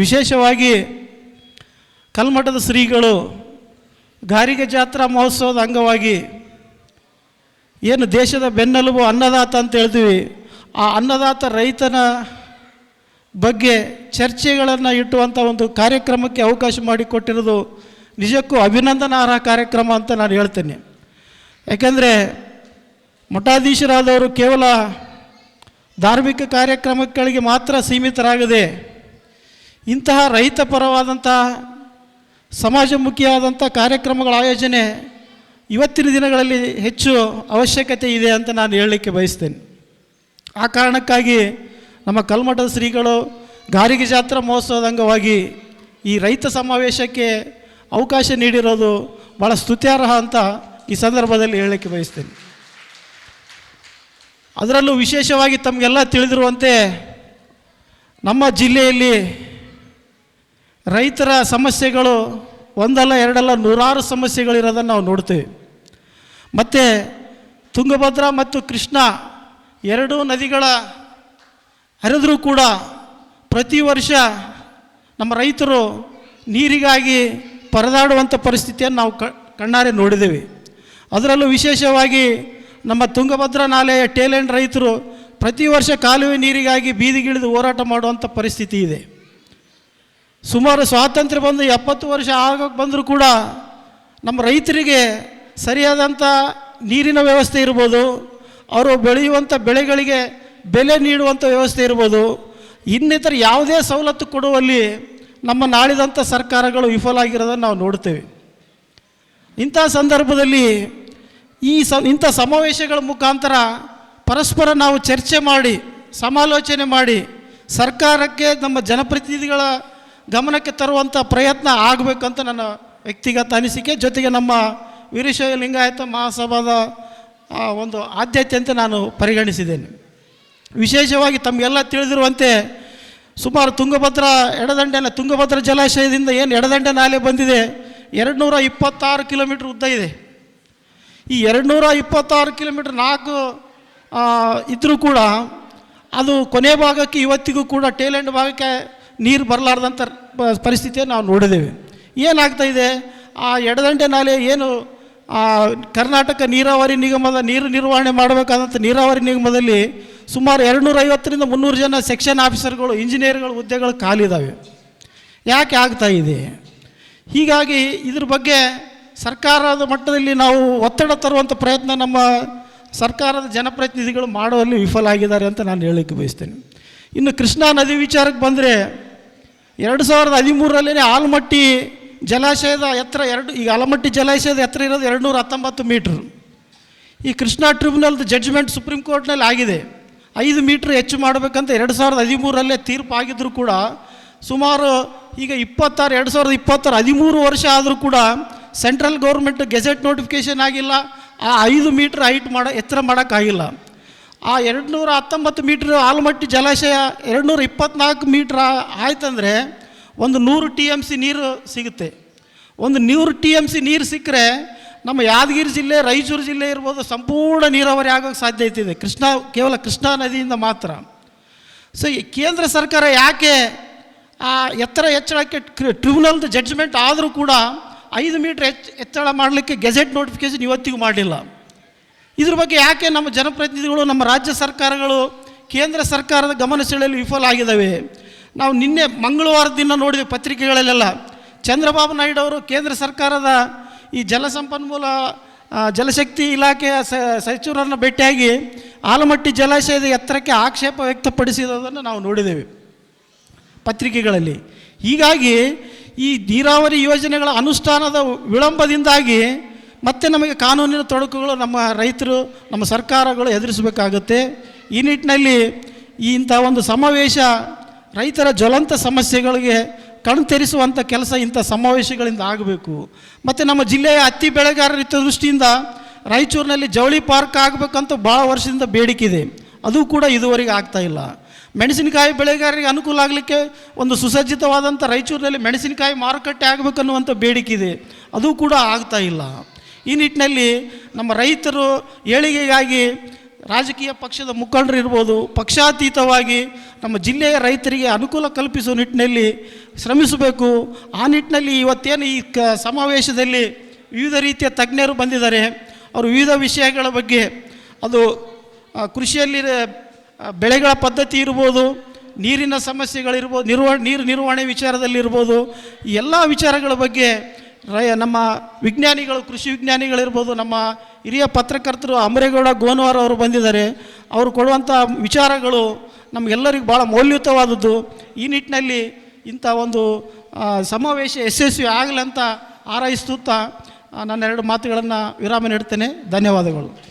ವಿಶೇಷವಾಗಿ ಕಲ್ಮಠದ ಶ್ರೀಗಳು ಗಾರಿಗೆ ಜಾತ್ರಾ ಮಹೋತ್ಸವದ ಅಂಗವಾಗಿ ಏನು ದೇಶದ ಬೆನ್ನೆಲುಬು ಅನ್ನದಾತ ಅಂತ ಹೇಳ್ತೀವಿ, ಆ ಅನ್ನದಾತ ರೈತನ ಬಗ್ಗೆ ಚರ್ಚೆಗಳನ್ನು ಇಟ್ಟುವಂಥ ಒಂದು ಕಾರ್ಯಕ್ರಮಕ್ಕೆ ಅವಕಾಶ ಮಾಡಿಕೊಟ್ಟಿರೋದು ನಿಜಕ್ಕೂ ಅಭಿನಂದನಾರ್ಹ ಕಾರ್ಯಕ್ರಮ ಅಂತ ನಾನು ಹೇಳ್ತೇನೆ. ಯಾಕೆಂದರೆ ಮಠಾಧೀಶರಾದವರು ಕೇವಲ ಧಾರ್ಮಿಕ ಕಾರ್ಯಕ್ರಮಗಳಿಗೆ ಮಾತ್ರ ಸೀಮಿತರಾಗದೆ ಇಂತಹ ರೈತ ಪರವಾದಂಥ ಸಮಾಜಮುಖಿಯಾದಂಥ ಕಾರ್ಯಕ್ರಮಗಳ ಆಯೋಜನೆ ಇವತ್ತಿನ ದಿನಗಳಲ್ಲಿ ಹೆಚ್ಚು ಅವಶ್ಯಕತೆ ಇದೆ ಅಂತ ನಾನು ಹೇಳಲಿಕ್ಕೆ ಬಯಸ್ತೇನೆ. ಆ ಕಾರಣಕ್ಕಾಗಿ ನಮ್ಮ ಕಲ್ಮಠದ ಶ್ರೀಗಳು ಗಾರಿಗೆ ಜಾತ್ರಾ ಮಹೋತ್ಸವದ ಅಂಗವಾಗಿ ಈ ರೈತ ಸಮಾವೇಶಕ್ಕೆ ಅವಕಾಶ ನೀಡಿರೋದು ಭಾಳ ಸ್ತುತ್ಯಾರ್ಹ ಅಂತ ಈ ಸಂದರ್ಭದಲ್ಲಿ ಹೇಳಲಿಕ್ಕೆ ಬಯಸ್ತೇನೆ. ಅದರಲ್ಲೂ ವಿಶೇಷವಾಗಿ ತಮಗೆಲ್ಲ ತಿಳಿದಿರುವಂತೆ ನಮ್ಮ ಜಿಲ್ಲೆಯಲ್ಲಿ ರೈತರ ಸಮಸ್ಯೆಗಳು ಒಂದಲ್ಲ ಎರಡಲ್ಲ ನೂರಾರು ಸಮಸ್ಯೆಗಳಿರೋದನ್ನು ನಾವು ನೋಡ್ತೇವೆ. ಮತ್ತು ತುಂಗಭದ್ರಾ ಮತ್ತು ಕೃಷ್ಣ ಎರಡೂ ನದಿಗಳ ಹರಿದರೂ ಕೂಡ ಪ್ರತಿ ವರ್ಷ ನಮ್ಮ ರೈತರು ನೀರಿಗಾಗಿ ಪರದಾಡುವಂಥ ಪರಿಸ್ಥಿತಿಯನ್ನು ನಾವು ಕಣ್ಣಾರೆ ನೋಡಿದ್ದೇವೆ. ಅದರಲ್ಲೂ ವಿಶೇಷವಾಗಿ ನಮ್ಮ ತುಂಗಭದ್ರಾ ನಾಲೆಯ ಟೇಲೆಂಡ್ ರೈತರು ಪ್ರತಿ ವರ್ಷ ಕಾಲುವೆ ನೀರಿಗಾಗಿ ಬೀದಿಗಿಳಿದು ಹೋರಾಟ ಮಾಡುವಂಥ ಪರಿಸ್ಥಿತಿ ಇದೆ. ಸುಮಾರು ಸ್ವಾತಂತ್ರ್ಯ ಬಂದು ಎಪ್ಪತ್ತು ವರ್ಷ ಆಗೋಕ್ಕೆ ಬಂದರೂ ಕೂಡ ನಮ್ಮ ರೈತರಿಗೆ ಸರಿಯಾದಂಥ ನೀರಿನ ವ್ಯವಸ್ಥೆ ಇರ್ಬೋದು, ಅವರು ಬೆಳೆಯುವಂಥ ಬೆಳೆಗಳಿಗೆ ಬೆಲೆ ನೀಡುವಂಥ ವ್ಯವಸ್ಥೆ ಇರ್ಬೋದು, ಇನ್ನಿತರ ಯಾವುದೇ ಸವಲತ್ತು ಕೊಡುವಲ್ಲಿ ನಮ್ಮ ನಾಳಿದಂಥ ಸರ್ಕಾರಗಳು ವಿಫಲ ಆಗಿರೋದನ್ನು ನಾವು ನೋಡ್ತೇವೆ. ಇಂಥ ಸಂದರ್ಭದಲ್ಲಿ ಈ ಸ, ಇಂಥ ಸಮಾವೇಶಗಳ ಮುಖಾಂತರ ಪರಸ್ಪರ ನಾವು ಚರ್ಚೆ ಮಾಡಿ, ಸಮಾಲೋಚನೆ ಮಾಡಿ, ಸರ್ಕಾರಕ್ಕೆ ನಮ್ಮ ಜನಪ್ರತಿನಿಧಿಗಳ ಗಮನಕ್ಕೆ ತರುವಂಥ ಪ್ರಯತ್ನ ಆಗಬೇಕಂತ ನನ್ನ ವ್ಯಕ್ತಿಗತ ಅನಿಸಿಕೆ. ಜೊತೆಗೆ ನಮ್ಮ ವೀರಶೈವ ಲಿಂಗಾಯತ ಮಹಾಸಭಾದ ಒಂದು ಆದ್ಯತೆ ಅಂತ ನಾನು ಪರಿಗಣಿಸಿದ್ದೇನೆ. ವಿಶೇಷವಾಗಿ ತಮಗೆಲ್ಲ ತಿಳಿದಿರುವಂತೆ ಸುಮಾರು ತುಂಗಭದ್ರಾ ಎಡದಂಡೆನ ತುಂಗಭದ್ರಾ ಜಲಾಶಯದಿಂದ ಏನು ಎಡದಂಡೆ ನಾಲೆ ಬಂದಿದೆ ಎರಡು ನೂರ ಇಪ್ಪತ್ತಾರು ಕಿಲೋಮೀಟ್ರ್ ಉದ್ದ ಇದೆ. ಈ ಎರಡು ನೂರ ಇಪ್ಪತ್ತಾರು ಕಿಲೋಮೀಟ್ರ್ ನಾಲ್ಕು ಇದ್ದರೂ ಕೂಡ ಅದು ಕೊನೆ ಭಾಗಕ್ಕೆ ಇವತ್ತಿಗೂ ಕೂಡ ಟೇಲೆಂಡ್ ಭಾಗಕ್ಕೆ ನೀರು ಬರಲಾರ್ದಂಥ ಪರಿಸ್ಥಿತಿಯನ್ನು ನಾವು ನೋಡಿದ್ದೇವೆ. ಏನಾಗ್ತಾ ಇದೆ? ಆ ಎಡದಂಡೆ ನಾಲೆ ಏನು ಕರ್ನಾಟಕ ನೀರಾವರಿ ನಿಗಮದ ನೀರು ನಿರ್ವಹಣೆ ಮಾಡಬೇಕಾದಂಥ ನೀರಾವರಿ ನಿಗಮದಲ್ಲಿ ಸುಮಾರು ಎರಡುನೂರೈವತ್ತರಿಂದ ಮುನ್ನೂರು ಜನ ಸೆಕ್ಷನ್ ಆಫೀಸರ್ಗಳು, ಇಂಜಿನಿಯರ್ಗಳು ಹುದ್ದೆಗಳು ಖಾಲಿದಾವೆ. ಯಾಕೆ ಆಗ್ತಾ ಇದೆ? ಹೀಗಾಗಿ ಇದ್ರ ಬಗ್ಗೆ ಸರ್ಕಾರದ ಮಟ್ಟದಲ್ಲಿ ನಾವು ಒತ್ತಡ ತರುವಂಥ ಪ್ರಯತ್ನ ನಮ್ಮ ಸರ್ಕಾರದ ಜನಪ್ರತಿನಿಧಿಗಳು ಮಾಡುವಲ್ಲಿ ವಿಫಲ ಆಗಿದ್ದಾರೆ ಅಂತ ನಾನು ಹೇಳಲಿಕ್ಕೆ ಬಯಸ್ತೇನೆ. ಇನ್ನು ಕೃಷ್ಣಾ ನದಿ ವಿಚಾರಕ್ಕೆ ಬಂದರೆ ಎರಡು ಸಾವಿರದ ಹದಿಮೂರರಲ್ಲೇ ಆಲಮಟ್ಟಿ ಜಲಾಶಯದ ಎತ್ತರ ಎರಡು, ಈಗ ಆಲಮಟ್ಟಿ ಜಲಾಶಯದ ಎತ್ತರ ಇರೋದು ಎರಡು ನೂರ ಹತ್ತೊಂಬತ್ತು ಮೀಟ್ರ್. ಈ ಕೃಷ್ಣಾ ಟ್ರಿಬ್ಯುನಲ್ದು ಜಡ್ಜ್ಮೆಂಟ್ ಸುಪ್ರೀಂ ಕೋರ್ಟ್ನಲ್ಲಿ ಆಗಿದೆ. ಐದು ಮೀಟ್ರ್ ಹೆಚ್ಚು ಮಾಡಬೇಕಂತ ಎರಡು ಸಾವಿರದ ಹದಿಮೂರರಲ್ಲೇ ತೀರ್ಪು ಆಗಿದ್ದರೂ ಕೂಡ ಸುಮಾರು ಈಗ ಇಪ್ಪತ್ತಾರು, ಎರಡು ಸಾವಿರದ ಇಪ್ಪತ್ತಾರು ಹದಿಮೂರು ವರ್ಷ ಆದರೂ ಕೂಡ ಸೆಂಟ್ರಲ್ ಗೌರ್ಮೆಂಟ್ ಗೆಜೆಟ್ ನೋಟಿಫಿಕೇಷನ್ ಆಗಿಲ್ಲ. ಆ ಐದು ಮೀಟ್ರ್ ಹೈಟ್ ಮಾಡೋ, ಎತ್ತರ ಮಾಡೋಕ್ಕಾಗಿಲ್ಲ. ಆ ಎರಡು ನೂರ ಹತ್ತೊಂಬತ್ತು ಮೀಟ್ರ್ ಆಲಮಟ್ಟಿ ಜಲಾಶಯ ಎರಡು ನೂರ ಇಪ್ಪತ್ನಾಲ್ಕು ಮೀಟ್ರ್ ಆಯ್ತಂದರೆ ಒಂದು ನೂರು ಟಿ ಎಂ ಸಿ ನೀರು ಸಿಗುತ್ತೆ. ಒಂದು ನೂರು ಟಿ ಎಂ ಸಿ ನೀರು ಸಿಕ್ಕರೆ ನಮ್ಮ ಯಾದಗಿರಿ ಜಿಲ್ಲೆ, ರಾಯಚೂರು ಜಿಲ್ಲೆ ಇರ್ಬೋದು ಸಂಪೂರ್ಣ ನೀರಾವರಿ ಆಗೋಕ್ಕೆ ಸಾಧ್ಯತೆ ಇದೆ ಕೃಷ್ಣ, ಕೇವಲ ಕೃಷ್ಣಾ ನದಿಯಿಂದ ಮಾತ್ರ. ಸೊ ಈ ಕೇಂದ್ರ ಸರ್ಕಾರ ಯಾಕೆ ಆ ಎತ್ತರ ಹೆಚ್ಚಳಕ್ಕೆ ಟ್ರಿಬ್ಯುನಲ್ದು ಜಡ್ಜ್ಮೆಂಟ್ ಆದರೂ ಕೂಡ ಐದು ಮೀಟ್ರ್ ಹೆಚ್ಚು ಹೆಚ್ಚಳ ಮಾಡಲಿಕ್ಕೆ ಗೆಜೆಟ್ ನೋಟಿಫಿಕೇಷನ್ ಇವತ್ತಿಗೂ ಮಾಡಲಿಲ್ಲ. ಇದ್ರ ಬಗ್ಗೆ ಯಾಕೆ ನಮ್ಮ ಜನಪ್ರತಿನಿಧಿಗಳು, ನಮ್ಮ ರಾಜ್ಯ ಸರ್ಕಾರಗಳು, ಕೇಂದ್ರ ಸರ್ಕಾರದ ಗಮನ ಸೆಳೆಯಲು ವಿಫಲ ಆಗಿದ್ದಾವೆ? ನಾವು ನಿನ್ನೆ ಮಂಗಳವಾರ ದಿನ ನೋಡಿದ ಪತ್ರಿಕೆಗಳಲ್ಲೆಲ್ಲ ಚಂದ್ರಬಾಬು ನಾಯ್ಡು ಅವರು ಕೇಂದ್ರ ಸರ್ಕಾರದ ಈ ಜಲಸಂಪನ್ಮೂಲ ಜಲಶಕ್ತಿ ಇಲಾಖೆಯ ಸಚಿವರನ್ನು ಭೇಟಿಯಾಗಿ ಆಲಮಟ್ಟಿ ಜಲಾಶಯದ ಎತ್ತರಕ್ಕೆ ಆಕ್ಷೇಪ ವ್ಯಕ್ತಪಡಿಸಿರೋದನ್ನು ನಾವು ನೋಡಿದ್ದೇವೆ ಪತ್ರಿಕೆಗಳಲ್ಲಿ. ಹೀಗಾಗಿ ಈ ನೀರಾವರಿ ಯೋಜನೆಗಳ ಅನುಷ್ಠಾನದ ವಿಳಂಬದಿಂದಾಗಿ ಮತ್ತೆ ನಮಗೆ ಕಾನೂನಿನ ತೊಡಕುಗಳು ನಮ್ಮ ರೈತರು, ನಮ್ಮ ಸರ್ಕಾರಗಳು ಎದುರಿಸಬೇಕಾಗುತ್ತೆ. ಈ ನಿಟ್ಟಿನಲ್ಲಿ ಇಂಥ ಒಂದು ಸಮಾವೇಶ ರೈತರ ಜ್ವಲಂತ ಸಮಸ್ಯೆಗಳಿಗೆ ಕಣ್ ತೆರೆಸುವಂಥ ಕೆಲಸ ಇಂಥ ಸಮಾವೇಶಗಳಿಂದ ಆಗಬೇಕು. ಮತ್ತು ನಮ್ಮ ಜಿಲ್ಲೆಯ ಹತ್ತಿ ಬೆಳೆಗಾರರ ದೃಷ್ಟಿಯಿಂದ ರಾಯಚೂರಿನಲ್ಲಿ ಜವಳಿ ಪಾರ್ಕ್ ಆಗಬೇಕಂತ ಭಾಳ ವರ್ಷದಿಂದ ಬೇಡಿಕೆ ಇದೆ. ಅದು ಕೂಡ ಇದುವರೆಗೆ ಆಗ್ತಾ ಇಲ್ಲ. ಮೆಣಸಿನಕಾಯಿ ಬೆಳೆಗಾರರಿಗೆ ಅನುಕೂಲ ಆಗಲಿಕ್ಕೆ ಒಂದು ಸುಸಜ್ಜಿತವಾದಂಥ ರಾಯಚೂರಿನಲ್ಲಿ ಮೆಣಸಿನಕಾಯಿ ಮಾರುಕಟ್ಟೆ ಆಗಬೇಕನ್ನುವಂಥ ಬೇಡಿಕೆ ಇದೆ. ಅದು ಕೂಡ ಆಗ್ತಾ ಇಲ್ಲ. ಈ ನಿಟ್ಟಿನಲ್ಲಿ ನಮ್ಮ ರೈತರು ಏಳಿಗೆಗಾಗಿ ರಾಜಕೀಯ ಪಕ್ಷದ ಮುಖಂಡರು ಇರ್ಬೋದು, ಪಕ್ಷಾತೀತವಾಗಿ ನಮ್ಮ ಜಿಲ್ಲೆಯ ರೈತರಿಗೆ ಅನುಕೂಲ ಕಲ್ಪಿಸುವ ನಿಟ್ಟಿನಲ್ಲಿ ಶ್ರಮಿಸಬೇಕು. ಆ ನಿಟ್ಟಿನಲ್ಲಿ ಇವತ್ತೇನು ಈ ಕ ಸಮಾವೇಶದಲ್ಲಿ ವಿವಿಧ ರೀತಿಯ ತಜ್ಞರು ಬಂದಿದ್ದಾರೆ. ಅವರು ವಿವಿಧ ವಿಷಯಗಳ ಬಗ್ಗೆ ಅದು ಕೃಷಿಯಲ್ಲಿ ಬೆಳೆಗಳ ಪದ್ಧತಿ ಇರ್ಬೋದು, ನೀರಿನ ಸಮಸ್ಯೆಗಳಿರ್ಬೋದು ನಿರ್ವಹಣೆ ನೀರು ನಿರ್ವಹಣೆ ವಿಚಾರದಲ್ಲಿರ್ಬೋದು ಎಲ್ಲ ವಿಚಾರಗಳ ಬಗ್ಗೆ ರೈ, ನಮ್ಮ ವಿಜ್ಞಾನಿಗಳು, ಕೃಷಿ ವಿಜ್ಞಾನಿಗಳಿರ್ಬೋದು ನಮ್ಮ ಹಿರಿಯ ಪತ್ರಕರ್ತರು ಅಮರೇಗೌಡ, ಗೋನ್ವಾರ್ ಅವರು ಬಂದಿದ್ದಾರೆ. ಅವರು ಕೊಡುವಂಥ ವಿಚಾರಗಳು ನಮಗೆಲ್ಲರಿಗೂ ಭಾಳ ಮೌಲ್ಯಯುತವಾದದ್ದು ಈ ನಿಟ್ಟಿನಲ್ಲಿ ಇಂಥ ಒಂದು ಸಮಾವೇಶ ಯಶಸ್ವಿ ಆಗಲಂತ ಹಾರೈಸುತ್ತಾ ನನ್ನ ಎರಡು ಮಾತುಗಳನ್ನು ವಿರಾಮ ನೀಡ್ತೇನೆ ಧನ್ಯವಾದಗಳು.